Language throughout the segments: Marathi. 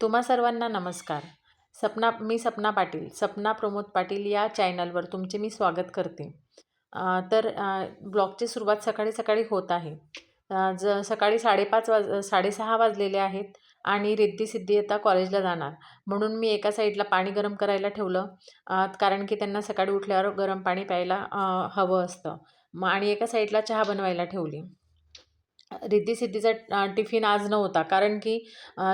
तुम्हा सर्वांना नमस्कार. सपना मी सपना पाटील. सपना प्रमोद पाटील या चॅनलवर तुमचे मी स्वागत करते. तर ब्लॉगची सुरुवात सकाळी सकाळी होत आहे. ज सकाळी साडेपाच वाज साडेसहा वाजलेले आहेत आणि रिद्धी सिद्धी आता कॉलेजला जाणार. म्हणून मी एका साईडला पाणी गरम करायला ठेवलं कारण की त्यांना सकाळी उठल्यावर गरम पाणी प्यायला हवं असतं. मग आणि एका साईडला चहा बनवायला ठेवली. रिद्धी सिद्धीचा टिफिन आज नव्हता. कारण की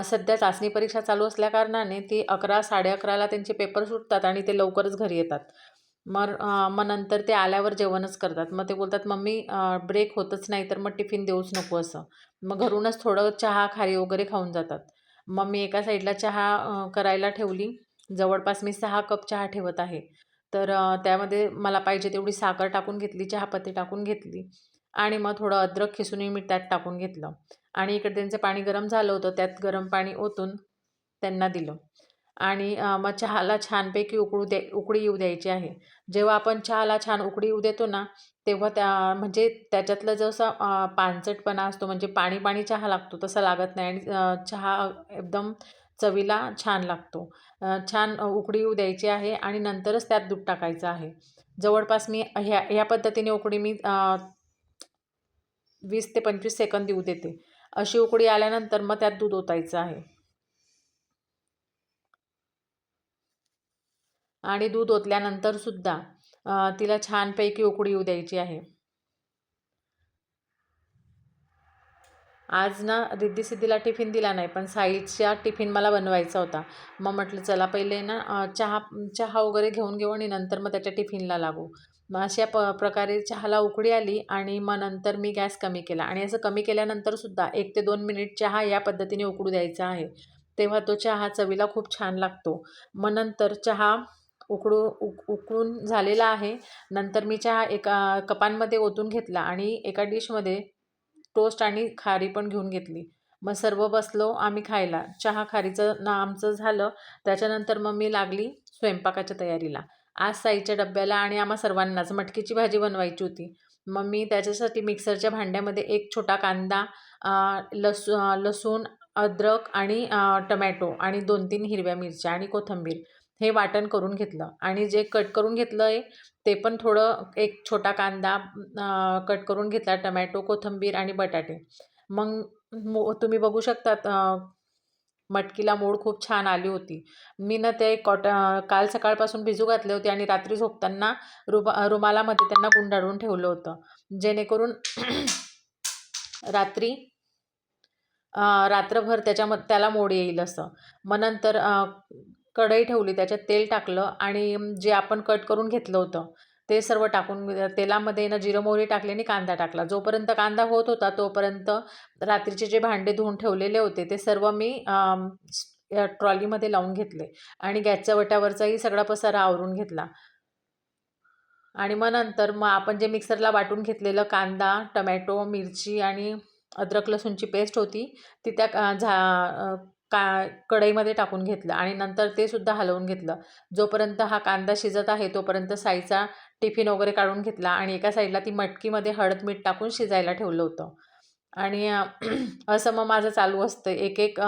सध्या चाचणी परीक्षा चालू असल्याकारणाने ती अकरा साडे अकराला त्यांचे पेपर सुटतात आणि ते लवकरच घरी येतात. मग मग नंतर ते आल्यावर जेवणच करतात. मग ते बोलतात मम्मी ब्रेक होतच नाही तर मग टिफिन देऊच नको असं. मग घरूनच थोडं चहा खारी वगैरे खाऊन जातात. मग मी एका साईडला चहा करायला ठेवली. जवळपास मी सहा कप चहा ठेवत आहे. तर त्यामध्ये मला पाहिजे तेवढी साखर टाकून घेतली चहापत्ती टाकून घेतली. आणि मग थोडं अद्रक खिसूनही मी त्यात टाकून घेतलं. आणि इकडे त्यांचं पाणी गरम झालं होतं त्यात गरम पाणी ओतून त्यांना दिलं. आणि मग चहाला छानपैकी उकळू द्या उकळी येऊ द्यायची आहे. जेव्हा आपण चहाला छान उकळी येऊ देतो ना तेव्हा त्या म्हणजे त्याच्यातलं जसं अ, पानचटपणा असतो म्हणजे पाणी पाणी चहा लागतो तसा लागत नाही. आणि चहा एकदम चवीला छान लागतो. छान उकडी येऊ द्यायची आहे आणि नंतरच त्यात दूध टाकायचं आहे. जवळपास मी ह्या ह्या पद्धतीने उकडी मी वीस ते पंचवीस सेकंद येऊ देते. अशी उकडी आल्यानंतर मग त्यात दूध ओतायचं आहे. आणि दूध ओतल्यानंतर सुद्धा तिला छानपैकी उकडी येऊ द्यायची आहे. आज ना रिद्धी सिद्धीला टिफिन दिला नाही पण साईच्या टिफिन मला बनवायचा होता. मग म्हटलं चला पहिले ना चहा चहा वगैरे घेऊन घेऊ आणि नंतर मग त्याच्या टिफिनला लागू. मग अशा प प्रकारे चहाला उकळी आली आणि मग नंतर मी गॅस कमी केला. आणि असं कमी केल्यानंतर सुद्धा एक ते दोन मिनिट चहा या पद्धतीने उकडू द्यायचा आहे. तेव्हा तो चहा चवीला खूप छान लागतो. मग नंतर चहा उकडू उक उकळून झालेला आहे. नंतर मी चहा एका कपांमध्ये ओतून घेतला आणि एका डिशमध्ये टोस्ट आणि खारी पण घेऊन घेतली. मग सर्व बसलो आम्ही खायला. चहा खारीचं ना आमचं झालं. त्याच्यानंतर मग मी लागली स्वयंपाकाच्या तयारीला. आज साईच्या डब्याला आणि आम्हा सर्वांनाच मटकीची भाजी बनवायची होती. मग मी त्याच्यासाठी मिक्सरच्या भांड्यामध्ये एक छोटा कांदा लसू लसूण अद्रक आणि टमॅटो आणि दोन तीन हिरव्या मिरच्या आणि कोथिंबीर हे वाटण करून घेतलं. आणि जे कट करून घेतलं आहे ते पण थोडं एक छोटा कांदा कट करून घेतला टमॅटो कोथिंबीर आणि बटाटे. मग मो तुम्ही बघू शकतात मटकीला मोड खूप छान आली होती. मी ना ते कॉट काल सकाळपासून भिजू घातले होते आणि रात्री झोपताना रुबा रुमालामध्ये त्यांना गुंडाळून ठेवलं होतं. जेणेकरून रात्री रात्रभर त्याच्यामध्ये त्याला मोड येईल असं. मग नंतर कढई ठेवली त्याच्यात तेल टाकलं आणि जे आपण कट करून घेतलं होतं ते सर्व टाकून तेलामध्ये ना जिरं मोहरी टाकली आणि कांदा टाकला. जोपर्यंत कांदा होत होता तोपर्यंत रात्रीचे जे भांडे धुवून ठेवलेले होते ते सर्व मी ट्रॉलीमध्ये लावून घेतले आणि गॅसच्या वट्यावरचाही सगळा पसारा आवरून घेतला. आणि मग नंतर मग आपण जे मिक्सरला वाटून घेतलेलं कांदा टमॅटो मिरची आणि अद्रक लसूणची पेस्ट होती ती त्या झा का कढईमध्ये टाकून घेतलं आणि नंतर ते सुद्धा हलवून घेतलं. जोपर्यंत हा कांदा शिजत आहे तोपर्यंत साईचा टिफिन वगैरे काढून घेतला आणि एका साईडला ती मटकीमध्ये हळद मीठ टाकून शिजायला ठेवलं होतं. आणि असं मग माझं चालू असतं. एक एक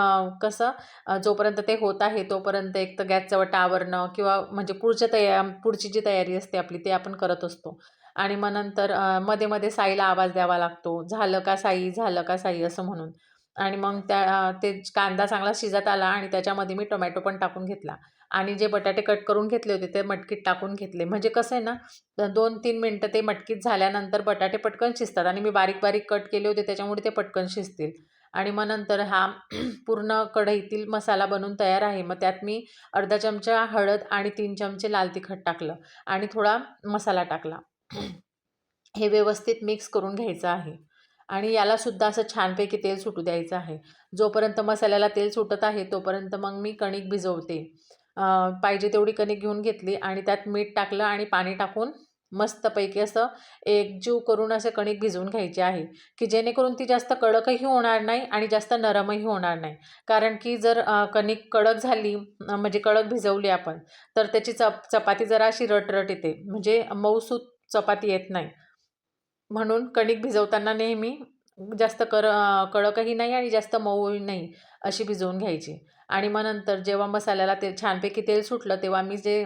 कसं जोपर्यंत ते होत आहे तोपर्यंत एक तर गॅसचं वटा आवरणं किंवा म्हणजे पुढच्या तया पुढची जी तयारी असते आपली ते आपण करत असतो. आणि मग नंतर मध्ये मध्ये साईला आवाज द्यावा लागतो. झालं का साई झालं का साई असं म्हणून. आणि मग त्या ते कांदा चांगला शिजत आला आणि त्याच्यामध्ये मी टोमॅटो पण टाकून घेतला. आणि जे बटाटे कट करून घेतले होते ते मटकीत टाकून घेतले. म्हणजे कसं आहे ना दोन तीन मिनटं ते मटकीत झाल्यानंतर बटाटे पटकन शिजतात आणि मी बारीक बारीक कट केले होते त्याच्यामुळे ते पटकन शिजतील. आणि मग नंतर हा पूर्ण कढईतील मसाला बनून तयार आहे. मग त्यात मी अर्धा चमचा हळद आणि तीन चमचे लाल तिखट टाकलं आणि थोडा मसाला टाकला. हे व्यवस्थित मिक्स करून घ्यायचं आहे. आणि यालासुद्धा असं छानपैकी तेल सुटू द्यायचं आहे. जोपर्यंत मसाल्याला तेल सुटत आहे तोपर्यंत मग मी कणिक भिजवते. पाहिजे तेवढी कणिक घेऊन घेतली आणि त्यात मीठ टाकलं आणि पाणी टाकून मस्तपैकी असं एकजीव करून असं कणिक भिजवून घ्यायची आहे. की जेणेकरून ती जास्त कडकही होणार नाही आणि जास्त नरमही होणार नाही. कारण की जर कणिक कडक झाली म्हणजे कडक भिजवली आपण तर त्याची चप चपाती जरा अशी रटरट येते. म्हणजे मऊसूत चपाती येत नाही. म्हणून कणिक भिजवताना नेहमी जास्त कर कडकही नाही आणि जास्त मऊही नाही अशी भिजवून घ्यायची. आणि मग नंतर जेव्हा मसाल्याला ते छानपैकी तेल सुटलं तेव्हा मी जे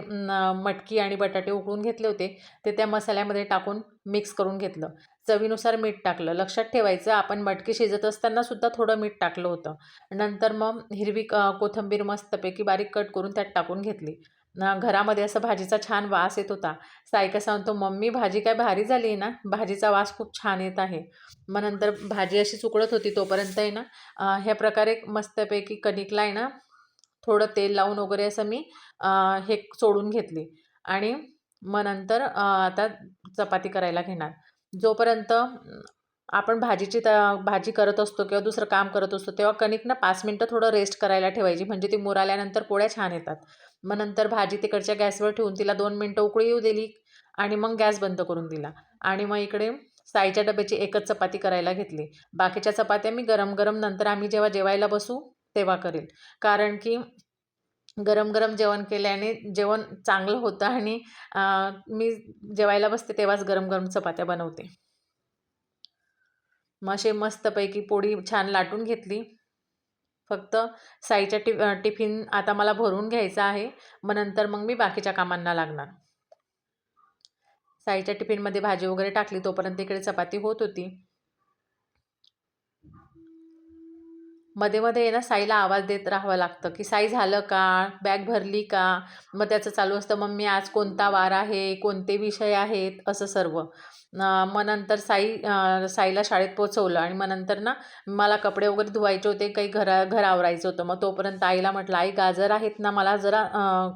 मटकी आणि बटाटे उकळून घेतले होते ते त्या मसाल्यामध्ये टाकून मिक्स करून घेतलं. चवीनुसार मीठ टाकलं. लक्षात ठेवायचं आपण मटकी शिजत असताना सुद्धा थोडं मीठ टाकलं होतं. नंतर मग हिरवी क कोथिंबीर मस्तपैकी बारीक कट करून त्यात टाकून घेतली. ना घरामध्ये असं भाजीचा छान वास येत होता. सायका सांगतो मम्मी भाजी काय भारी झाली आहे ना? भाजीचा वास खूप छान येत आहे. मग नंतर भाजी अशी उकळत होती तोपर्यंत आहे ना ह्या प्रकारे मस्तपैकी कणिकला आहे ना थोडं तेल लावून वगैरे असं मी हे सोडून घेतली. आणि मग नंतर आता चपाती करायला घेणार. जोपर्यंत आपण भाजीची त भाजी करत असतो किंवा दुसरं काम करत असतो तेव्हा कणिक ना पाच मिनटं थोडं रेस्ट करायला ठेवायची. म्हणजे ती मुराल्यानंतर पोळ्या छान येतात. मग नंतर भाजी तिकडच्या गॅसवर ठेवून तिला दोन मिनटं उकळी येऊ दिली आणि मग गॅस बंद करून दिला. आणि मग इकडे साईच्या डब्याची एकच चपाती करायला घेतली. बाकीच्या चपात्या मी गरम गरम नंतर आम्ही जेव्हा जेवायला बसू तेव्हा करेल. कारण की गरम गरम जेवण केल्याने जेवण चांगलं होतं आणि मी जेवायला बसते तेव्हाच गरम गरम चपात्या बनवते. मग असे मस्तपैकी पोळी छान लाटून घेतली. फक्त साईच्या टिफ टिफिन आता मला भरून घ्यायचा आहे मग नंतर मग मी बाकीच्या कामांना लागणार. साईच्या टिफिनमध्ये भाजी वगैरे टाकली तोपर्यंत इकडे चपाती होत होती. मध्ये मध्ये आहे ना साईला आवाज देत राहावं लागतं की साई झालं का? बॅग भरली का? मग त्याचं चालू असतं मम्मी आज कोणता वार आहे? कोणते विषय आहेत? असं सर्व. मग नंतर साई साईला शाळेत पोचवलं आणि मग नंतर ना मला कपडे वगैरे धुवायचे होते काही घरा घर आवरायचं होतं. मग तोपर्यंत आईला म्हटलं आई गाजर आहेत ना मला जरा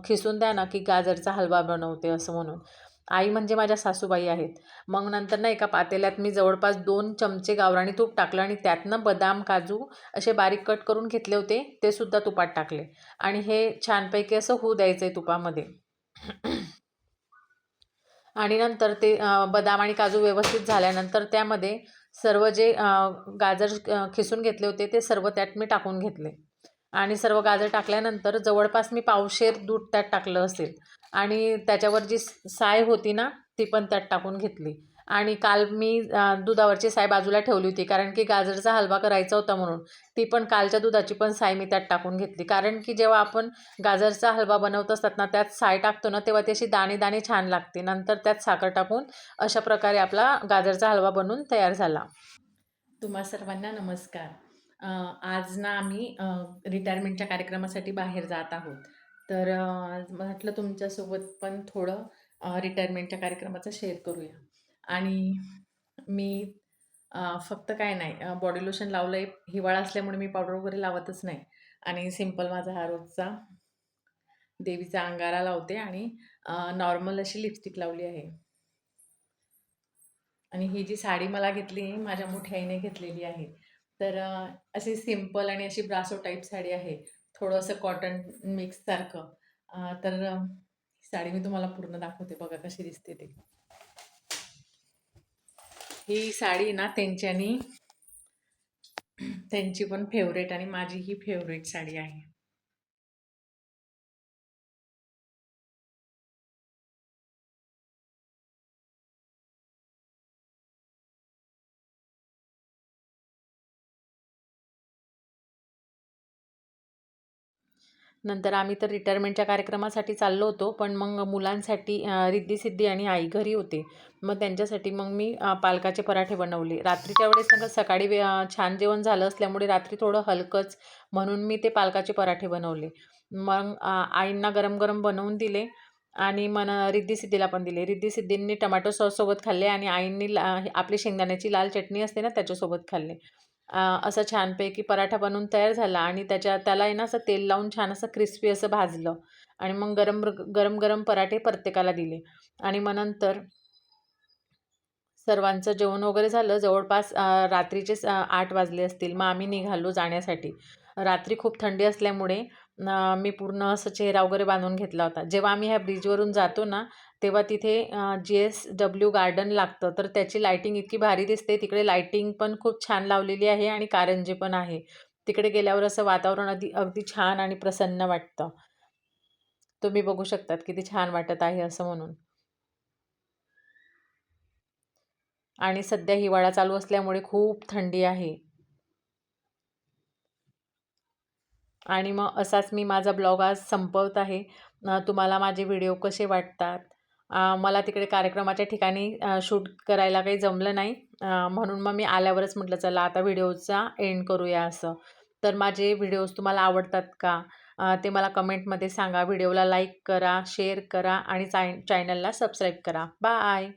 खिसून द्या ना की गाजरचा हलवा बनवते असं म्हणून. आई म्हणजे माझ्या सासूबाई आहेत. मग नंतर ना एका पातेल्यात मी जवळपास दोन चमचे गावराणी तूप टाकलं आणि त्यातनं बदाम काजू असे बारीक कट करून घेतले होते ते सुद्धा तुपात टाकले. आणि हे छानपैकी असं होऊ द्यायचं आहे तुपामध्ये. आणि नंतर ते बदाम आणि काजू व्यवस्थित झाल्यानंतर त्यामध्ये सर्व जे गाजर खिसून घेतले होते ते सर्व त्यात मी टाकून घेतले. आणि सर्व गाजर टाकल्यानंतर जवळपास मी पावशेर दूध त्यात टाकलं असेल. आणि त्याच्यावर जी साय होती ना ती पण त्यात टाकून घेतली. आणि काल मी दुधावरची साय बाजूला ठेवली होती कारण की गाजरचा हलवा करायचा होता म्हणून ती पण कालच्या दुधाची पण साय मी त्यात टाकून घेतली. कारण की जेव्हा आपण गाजरचा हलवा बनवत असतात ना त्यात साय टाकतो ना तेव्हा ती अशी दाणे दाणे छान लागते. नंतर त्यात साखर टाकून अशा प्रकारे आपला गाजरचा हलवा बनून तयार झाला. तुम्हा सर्वांना नमस्कार. आज ना आम्ही रिटायरमेंटच्या कार्यक्रमासाठी बाहेर जात आहोत. तर म्हटलं तुमच्यासोबत पण थोडं रिटायरमेंटच्या कार्यक्रमाचं शेअर करूया. आणि मी फक्त काय नाही बॉडी लोशन लावलं आहे हिवाळा असल्यामुळे मी पावडर वगैरे लावतच नाही. आणि सिंपल माझा हा रोजचा देवीचा अंगारा लावते आणि नॉर्मल अशी लिपस्टिक लावली आहे. आणि ही जी साडी मला घेतली माझ्या मोठ्या आईने घेतलेली आहे. तर अशी सिंपल आणि अशी ब्रासो टाईप साडी आहे. थोडंसं कॉटन मिक्ससारखं तर ही साडी मी तुम्हाला पूर्ण दाखवते. बघा कशी दिसते ते. ही साडी ना त्यांच्यानी त्यांची पण फेवरेट आणि माझी ही फेवरेट साडी आहे. नंतर आम्ही तर रिटायरमेंटच्या कार्यक्रमासाठी चाललो होतो पण मग मुलांसाठी रिद्धीसिद्धी रिद्धी सिद्धी आणि आई घरी होते. मग त्यांच्यासाठी मग मी पालकाचे पराठे बनवले. रात्रीच्या वेळेस नका सकाळी वे- छान जेवण झालं असल्यामुळे रात्री थोडं हलकंच म्हणून मी ते पालकाचे पराठे बनवले. मग आईंना गरम गरम बनवून दिले आणि मन रिद्धी सिद्धीला पण दिले. रिद्धी सिद्धींनी टमॅटो सॉससोबत खाल्ले आणि आईंनी ला आपली शेंगदाण्याची लाल चटणी असते ना त्याच्यासोबत खाल्ले. असं छानपैकी पराठा बनवून तयार झाला आणि त्याच्या त्याला आहे ना असं तेल लावून छान असं क्रिस्पी असं भाजलं आणि मग गरम गरम गरम पराठे प्रत्येकाला दिले. आणि मग नंतर सर्वांचं जेवण वगैरे झालं. जवळपास रात्रीचे आठ वाजले असतील. मग आम्ही निघालो जाण्यासाठी. रात्री खूप थंडी असल्यामुळे मी पूर्ण असं चेहरा वगैरे बांधून घेतला होता. जेव्हा आम्ही ह्या ब्रिजवरून जातो ना तेव्हा तिथे जी एस डब्ल्यू गार्डन लागतं. तर त्याची लायटिंग इतकी भारी दिसते. तिकडे लायटिंग पण खूप छान लावलेली आहे आणि कारंजे पण आहे. तिकडे गेल्यावर असं वातावरण अगदी अगदी छान आणि प्रसन्न वाटतं. तुम्ही बघू शकतात किती छान वाटत आहे असं म्हणून. आणि सध्या हिवाळा चालू असल्यामुळे खूप थंडी आहे. आणि मग असाच मी माझा ब्लॉग आज संपवत आहे. तुम्हाला माझे व्हिडिओ कसे वाटतात? मला तिकडे कार्यक्रमाच्या ठिकाणी शूट करायला काही जमलं नाही. म्हणून मग मी आल्यावरच म्हटलं चला आता व्हिडिओचा एंड करूया असं. तर माझे व्हिडिओज तुम्हाला आवडतात का? ते मला कमेंटमध्ये सांगा. व्हिडिओला लाईक करा शेअर करा आणि चाय चॅनलला सबस्क्राईब करा. बाय!